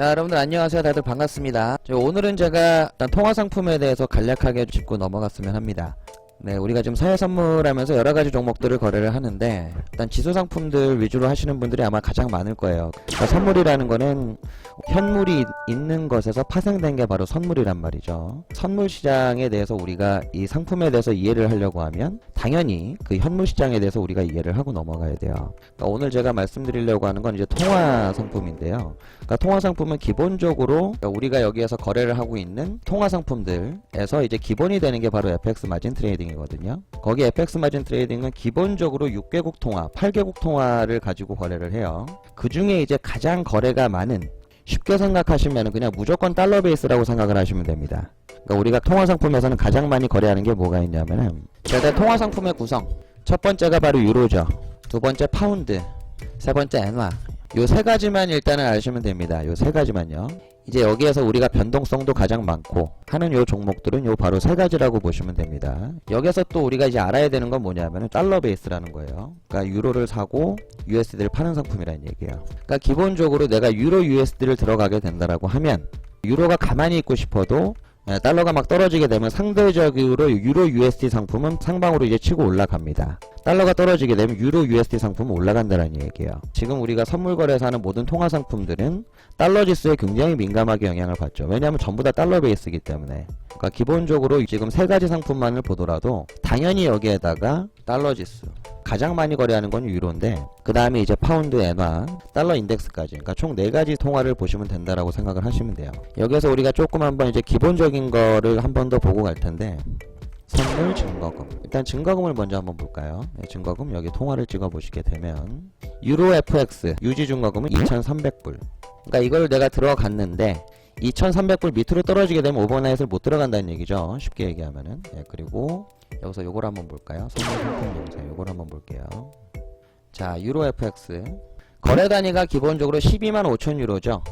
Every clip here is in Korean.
자, 여러분들 안녕하세요. 다들 반갑습니다. 저 오늘은 제가 통화 상품에 대해서 간략하게 짚고 넘어갔으면 합니다. 네, 우리가 지금 사회 선물하면서 여러 가지 종목들을 거래를 하는데 일단 지수 상품들 위주로 하시는 분들이 아마 가장 많을 거예요. 그러니까 선물이라는 거는 현물이 있는 것에서 파생된 게 바로 선물이란 말이죠. 선물 시장에 대해서 우리가 이 상품에 대해서 이해를 하려고 하면 당연히 그 현물 시장에 대해서 우리가 이해를 하고 넘어가야 돼요. 그러니까 오늘 제가 말씀드리려고 하는 건 이제 통화 상품인데요. 그러니까 통화 상품은 기본적으로 우리가 여기에서 거래를 하고 있는 통화 상품들에서 이제 기본이 되는 게 바로 FX 마진 트레이딩 이거든요. 거기 FX 마진 트레이딩은 기본적으로 6개국 통화, 8개국 통화를 가지고 거래를 해요. 그 중에 이제 가장 거래가 많은 쉽게 생각하시면 그냥 무조건 달러 베이스라고 생각을 하시면 됩니다. 그러니까 우리가 통화 상품에서는 가장 많이 거래하는 게 뭐가 있냐면은 일단 통화 상품의 구성 첫 번째가 바로 유로죠. 두 번째 파운드, 세 번째 엔화. 요 세 가지만 일단은 아시면 됩니다. 요 세 가지만요. 이제 여기에서 우리가 변동성도 가장 많고 하는 요 종목들은 요 바로 세 가지라고 보시면 됩니다. 여기서 또 우리가 이제 알아야 되는 건 뭐냐면은 달러 베이스라는 거예요. 그러니까 유로를 사고 USD를 파는 상품이라는 얘기예요. 그러니까 기본적으로 내가 유로 USD를 들어가게 된다라고 하면 유로가 가만히 있고 싶어도 예, 달러가 막 떨어지게 되면 상대적으로 유로 USD 상품은 상방으로 이제 치고 올라갑니다. 달러가 떨어지게 되면 유로 USD 상품은 올라간다는 얘기예요. 지금 우리가 선물 거래에서 하는 모든 통화 상품들은 달러 지수에 굉장히 민감하게 영향을 받죠. 왜냐하면 전부 다 달러 베이스이기 때문에. 그러니까 기본적으로 지금 세 가지 상품만을 보더라도 당연히 여기에다가 달러 지수 가장 많이 거래하는 건 유로인데 그 다음에 이제 파운드, 엔화, 달러 인덱스까지. 그러니까 총네 가지 통화를 보시면 된다라고 생각을 하시면 돼요. 여기서 우리가 조금 한번 이제 기본적인 거를 한 번 더 보고 갈 텐데 선물 증거금. 일단 증거금을 먼저 한번 볼까요? 네, 증거금 여기 통화를 찍어 보시게 되면 유로 FX 유지 증거금은 2300불. 그러니까 이걸 내가 들어갔는데 2300불 밑으로 떨어지게 되면 오버나잇을 못 들어간다는 얘기죠. 쉽게 얘기하면은. 네, 그리고 여기서 요걸 한번 볼까요? 선물 상품 영상 요걸 한번 볼게요. 자 유로 FX 거래 단위가 기본적으로 12만 5천 유로죠.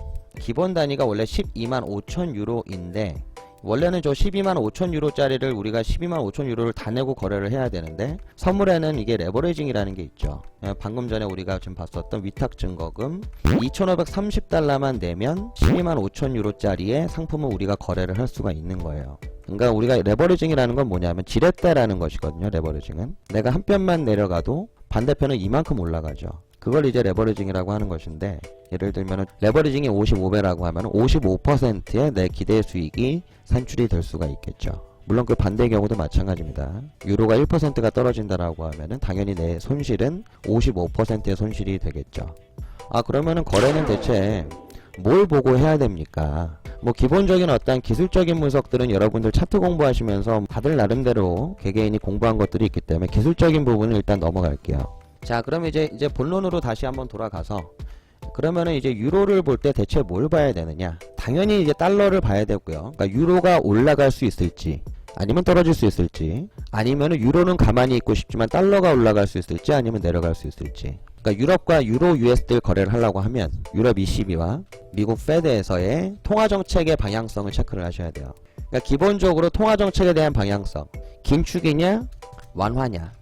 기본 단위가 원래 12만 5천 유로인데 원래는 저 12만 5천 유로짜리를 우리가 12만 5천 유로를 다 내고 거래를 해야 되는데 선물에는 이게 레버리징이라는 게 있죠. 예, 방금 전에 우리가 지금 봤었던 위탁 증거금 2,530달러만 내면 12만 5천 유로짜리의 상품을 우리가 거래를 할 수가 있는 거예요. 그러니까 우리가 레버리징이라는 건 뭐냐면 지렛대라는 것이거든요. 레버리징은 내가 한 편만 내려가도 반대편은 이만큼 올라가죠. 그걸 이제 레버리징이라고 하는 것인데 예를 들면 레버리징이 55배라고 하면 55%의 내 기대 수익이 산출이 될 수가 있겠죠. 물론 그 반대의 경우도 마찬가지입니다. 유로가 1%가 떨어진다라고 하면은 당연히 내 손실은 55%의 손실이 되겠죠. 아 그러면은 거래는 대체 뭘 보고 해야 됩니까? 뭐 기본적인 어떤 기술적인 분석들은 여러분들 차트 공부하시면서 다들 나름대로 개개인이 공부한 것들이 있기 때문에 기술적인 부분은 일단 넘어갈게요. 자, 그럼 이제 이제 본론으로 다시 한번 돌아가서 그러면은 이제 유로를 볼 때 대체 뭘 봐야 되느냐? 당연히 이제 달러를 봐야 되고요. 그러니까 유로가 올라갈 수 있을지 아니면 떨어질 수 있을지 아니면은 유로는 가만히 있고 싶지만 달러가 올라갈 수 있을지 아니면 내려갈 수 있을지 그러니까 유럽과 유로 USD 거래를 하려고 하면 유럽 ECB와 미국 페드에서의 통화 정책의 방향성을 체크를 하셔야 돼요. 그러니까 기본적으로 통화 정책에 대한 방향성 긴축이냐 완화냐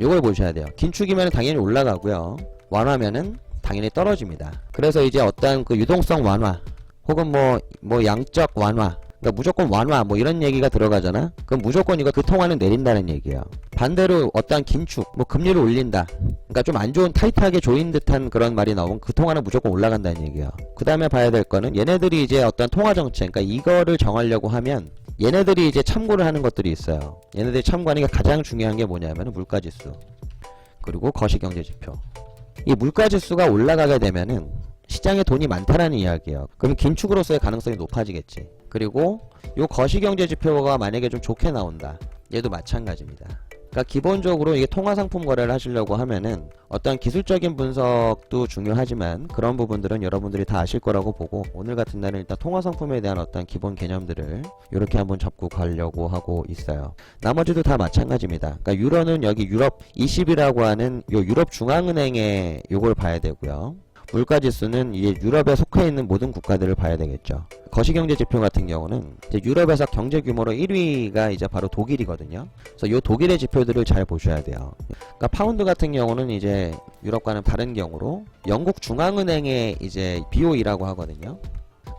요걸 보셔야 돼요. 긴축이면 당연히 올라가고요. 완화면은 당연히 떨어집니다. 그래서 이제 어떤 그 유동성 완화 혹은 뭐뭐 양적 완화 그러니까 무조건 완화 뭐 이런 얘기가 들어가잖아. 그럼 무조건 이거 그 통화는 내린다는 얘기예요. 반대로 어떠한 긴축 뭐 금리를 올린다. 그러니까 좀 안 좋은 타이트하게 조인 듯한 그런 말이 나오면 그 통화는 무조건 올라간다는 얘기예요. 그 다음에 봐야 될 거는 얘네들이 이제 어떤 통화 정책 그러니까 이거를 정하려고 하면 얘네들이 이제 참고를 하는 것들이 있어요. 얘네들이 참고하는 게 가장 중요한 게 뭐냐면 물가지수 그리고 거시경제지표. 이 물가지수가 올라가게 되면은 시장에 돈이 많다라는 이야기예요. 그럼 긴축으로서의 가능성이 높아지겠지. 그리고 요 거시경제지표가 만약에 좀 좋게 나온다. 얘도 마찬가지입니다. 그러니까 기본적으로 이게 통화 상품 거래를 하시려고 하면은 어떤 기술적인 분석도 중요하지만 그런 부분들은 여러분들이 다 아실 거라고 보고 오늘 같은 날은 일단 통화 상품에 대한 어떤 기본 개념들을 이렇게 한번 잡고 가려고 하고 있어요. 나머지도 다 마찬가지입니다. 그러니까 유로는 여기 유럽 20이라고 하는 요 유럽 중앙은행의 요걸 봐야 되고요. 물가 지수는 이제 유럽에 속해 있는 모든 국가들을 봐야 되겠죠. 거시경제 지표 같은 경우는 유럽에서 경제 규모로 1위가 이제 바로 독일이거든요. 그래서 요 독일의 지표들을 잘 보셔야 돼요. 그러니까 파운드 같은 경우는 이제 유럽과는 다른 경우로 영국 중앙은행의 이제 BOE라고 하거든요.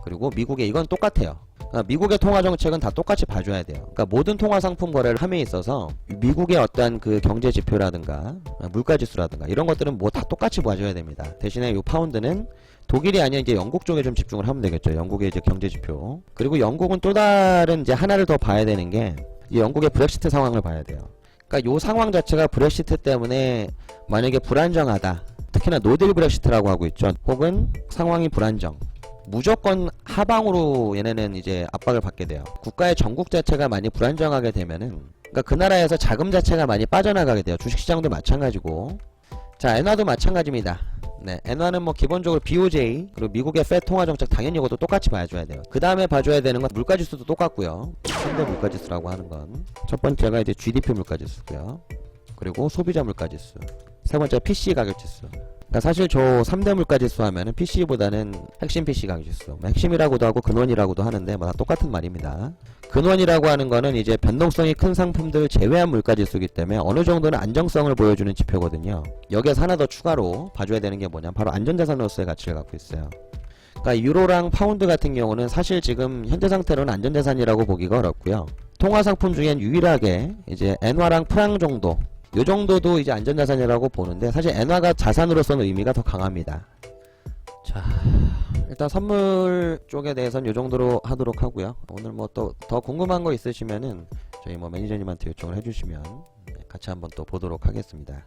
그리고 미국의 이건 똑같아요. 그러니까 미국의 통화 정책은 다 똑같이 봐줘야 돼요. 그러니까 모든 통화 상품 거래를 함에 있어서 미국의 어떤 그 경제 지표라든가 물가 지수라든가 이런 것들은 뭐 다 똑같이 봐줘야 됩니다. 대신에 이 파운드는 독일이 아니라 이제 영국 쪽에 좀 집중을 하면 되겠죠. 영국의 이제 경제 지표. 그리고 영국은 또 다른 이제 하나를 더 봐야 되는 게이 영국의 브렉시트 상황을 봐야 돼요. 그러니까 요 상황 자체가 브렉시트 때문에 만약에 불안정하다. 특히나 노딜 브렉시트라고 하고 있죠. 혹은 상황이 불안정. 무조건 하방으로 얘네는 이제 압박을 받게 돼요. 국가의 전국 자체가 많이 불안정하게 되면은 그러니까 그 나라에서 자금 자체가 많이 빠져나가게 돼요. 주식시장도 마찬가지고. 자, 엔화도 마찬가지입니다. 네, 엔화는 뭐 기본적으로 BOJ 그리고 미국의 페 통화 정책 당연히 이것도 똑같이 봐줘야 돼요. 그 다음에 봐줘야 되는 건 물가지수도 똑같고요. 3대 물가지수라고 하는 건 첫 번째가 이제 GDP 물가지수고요. 그리고 소비자 물가지수. 세 번째 PC 가격지수. 그러니까 사실 저 3대 물가지수 하면은 PC보다는 핵심 PC 가격지수. 뭐 핵심이라고도 하고 근원이라고도 하는데 뭐 다 똑같은 말입니다. 근원이라고 하는 거는 이제 변동성이 큰 상품들 제외한 물가지수이기 때문에 어느 정도는 안정성을 보여주는 지표거든요. 여기에서 하나 더 추가로 봐줘야 되는 게 뭐냐? 바로 안전자산으로서의 가치를 갖고 있어요. 그러니까 유로랑 파운드 같은 경우는 사실 지금 현재 상태로는 안전자산이라고 보기가 어렵고요. 통화 상품 중엔 유일하게 이제 엔화랑 프랑 정도 요 정도도 이제 안전자산이라고 보는데 사실 엔화가 자산으로서는 의미가 더 강합니다. 자, 일단 선물 쪽에 대해서는 요 정도로 하도록 하고요. 오늘 뭐 또 더 궁금한 거 있으시면은 저희 뭐 매니저님한테 요청을 해주시면 같이 한번 또 보도록 하겠습니다.